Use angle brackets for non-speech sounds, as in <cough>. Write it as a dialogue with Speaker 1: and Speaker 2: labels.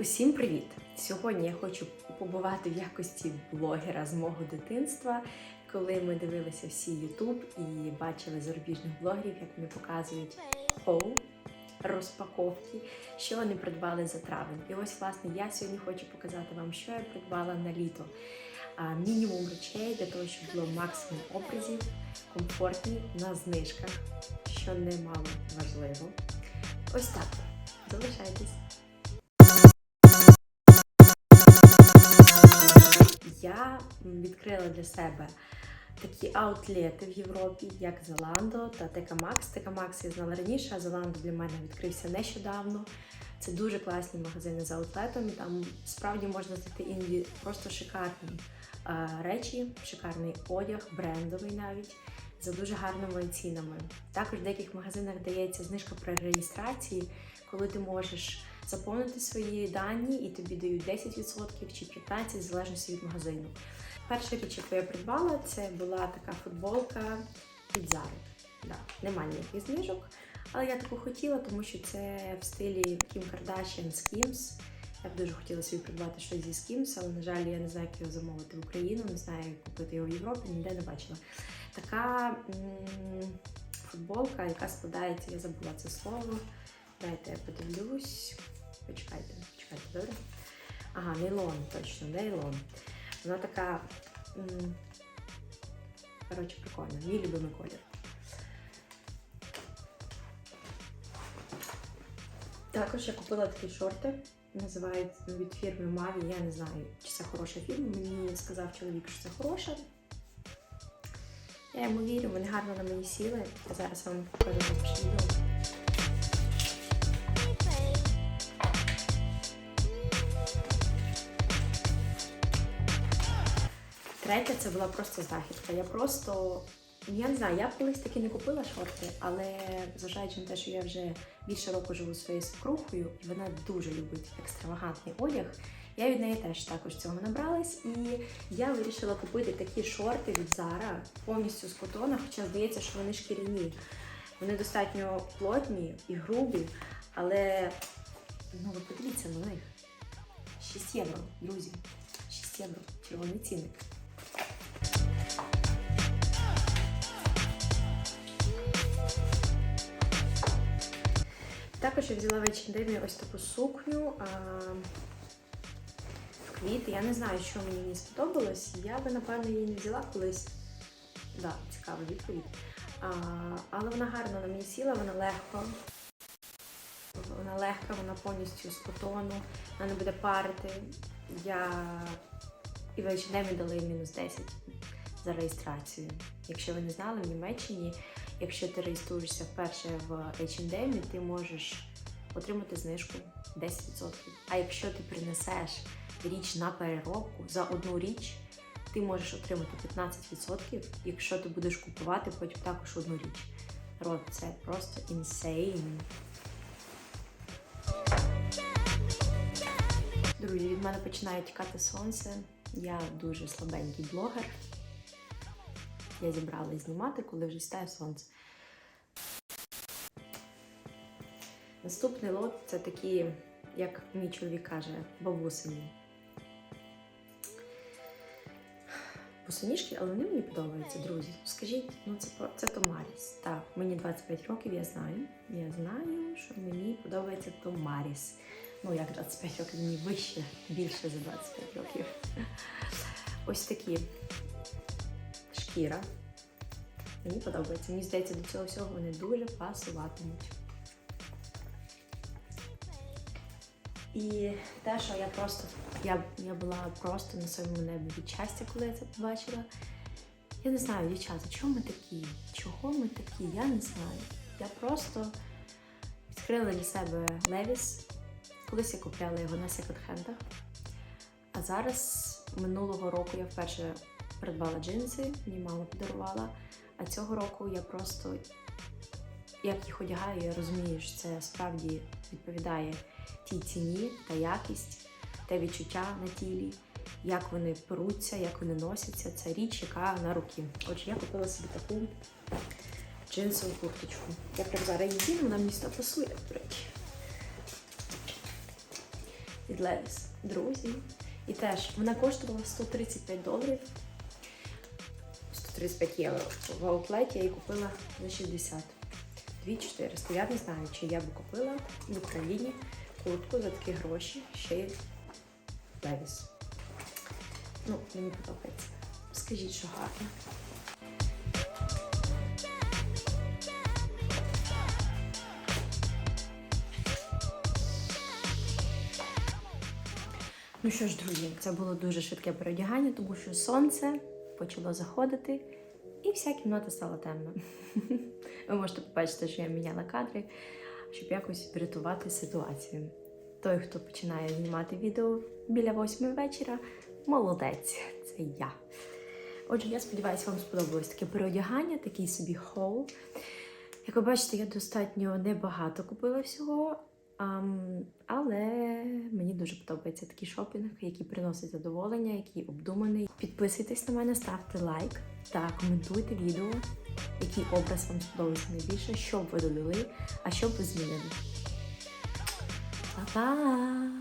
Speaker 1: Усім привіт! Сьогодні я хочу побувати в якості блогера з мого дитинства, коли ми дивилися всі YouTube і бачили зарубіжних блогерів, як вони показують хол, розпаковки, що вони придбали за травень. І ось, власне, я сьогодні хочу показати вам, що я придбала на літо. Мінімум речей для того, щоб було максимум образів, комфортні на знижках, що немало важливо. Ось так. Залишайтесь. Я відкрила для себе такі аутлети в Європі, як Zalando та. TK Maxx я знала раніше, а Zalando для мене відкрився нещодавно. Це дуже класні магазини з аутлетом, і там справді можна знайти іноді просто шикарні а, речі, шикарний одяг, брендовий навіть. За дуже гарними цінами. Також в деяких магазинах дається знижка при реєстрації, коли ти можеш заповнити свої дані і тобі дають 10% чи 15% в залежності від магазину. Перша річ, яку я придбала, це була така футболка від Zara. Да, немає ніяких знижок, але я таку хотіла, тому що це в стилі Kim Kardashian Skims. Я б дуже хотіла собі придбати щось зі Skims, але, на жаль, я не знаю, як його замовити в Україну, не знаю, як купити його в Європі, ніде не бачила. Така м- футболка, яка складається, я забула це слово. Дайте я подивлюсь. Почекайте, почекайте, добре? Ага, нейлон, точно, нейлон. Вона така. Коротше, прикольна. Мій любимий колір. Також я купила такі шорти. Називають від фірми Mavi. Я не знаю, чи це хороша фірма. Мені сказав чоловік, що це хороша. Я йому вірю, вони гарно на мені сіли. Я зараз вам покажу Третя це була просто знахідка. Я просто, я не знаю, я колись таки не купила шорти, але зважаючи на те, що я вже більше року живу своєю свекрухою, і вона дуже любить екстравагантний одяг. Я від неї теж також цього набралась, і я вирішила купити такі шорти від Zara повністю з котона, хоча здається, що вони шкіряні. Вони достатньо плотні і грубі, але ну ви подивіться на них. 6 євро, друзі. 6 євро. Червоний цінник. Також я взяла в H&M ось таку сукню а, в квіти. Я не знаю, що мені не сподобалось. Я би, напевно, її не взяла колись. Да, цікава відповідь. А, але вона гарно на мені сіла, вона легко. Вона легка, вона повністю з котону, вона не буде парити. Я і в H&M дали мінус 10 за реєстрацію. Якщо ви не знали, в Німеччині, якщо ти реєструєшся вперше в H&M, ти можеш отримати знижку 10%. А якщо ти принесеш річ на переробку за одну річ, ти можеш отримати 15%, якщо ти будеш купувати потім також одну річ. Род, це просто інсейн. Друзі, від мене починає тікати сонце. Я дуже слабенький блогер. Я зібралась знімати, коли вже стає сонце. Наступний лот це такі, як мій чоловік каже, бабусині. Босоніжки, але вони мені подобаються, друзі. Скажіть, ну це це Томаріс. Так, мені 25 років, я знаю. Я знаю, що мені подобається Томаріс. Ну, як 25 років, мені вище, більше за 25 років. Ось такі шкіра. Мені подобається. Мені здається, до цього всього вони дуже пасуватимуть. І те, що я просто я, я була просто на своєму небі від щастя, коли я це побачила. Я не знаю, дівчата, чого ми такі? Чого ми такі? Я не знаю. Я просто відкрила для себе Левіс. Колись я купляла його на секонд-хендах. А зараз минулого року я вперше придбала джинси, мені мама подарувала. А цього року я просто, як їх одягаю, я розумію, що це справді відповідає тій ціні та якість, те відчуття на тілі, як вони перуться, як вони носяться. Це річ, яка на руки. Отже, я купила собі таку джинсову курточку. Я прям зараз її вона мені сюди пасує, від Levi's, друзі. І теж вона коштувала 135 доларів. 135 євро. В аутлеті я її купила за 60. 2400. Я не знаю, чи я б купила в Україні куртку за такі гроші, ще й Levi's. Ну, мені подобається. Скажіть, що гарно. Ну що ж, друзі, це було дуже швидке переодягання, тому що сонце почало заходити, і вся кімната стала темна. <laughs> Ви можете побачити, що я міняла кадри, щоб якось врятувати ситуацію. Той, хто починає знімати відео біля восьмої вечора, молодець, <laughs> це я. Отже, я сподіваюся, вам сподобалось таке переодягання, такий собі хол. Як ви бачите, я достатньо небагато купила всього, але мені дуже подобається такий шопінг, який приносить задоволення, який обдуманий. Підписуйтесь на мене, ставте лайк та коментуйте відео, який образ вам сподобався найбільше, що б ви додали, а що б ви змінили. Па-па!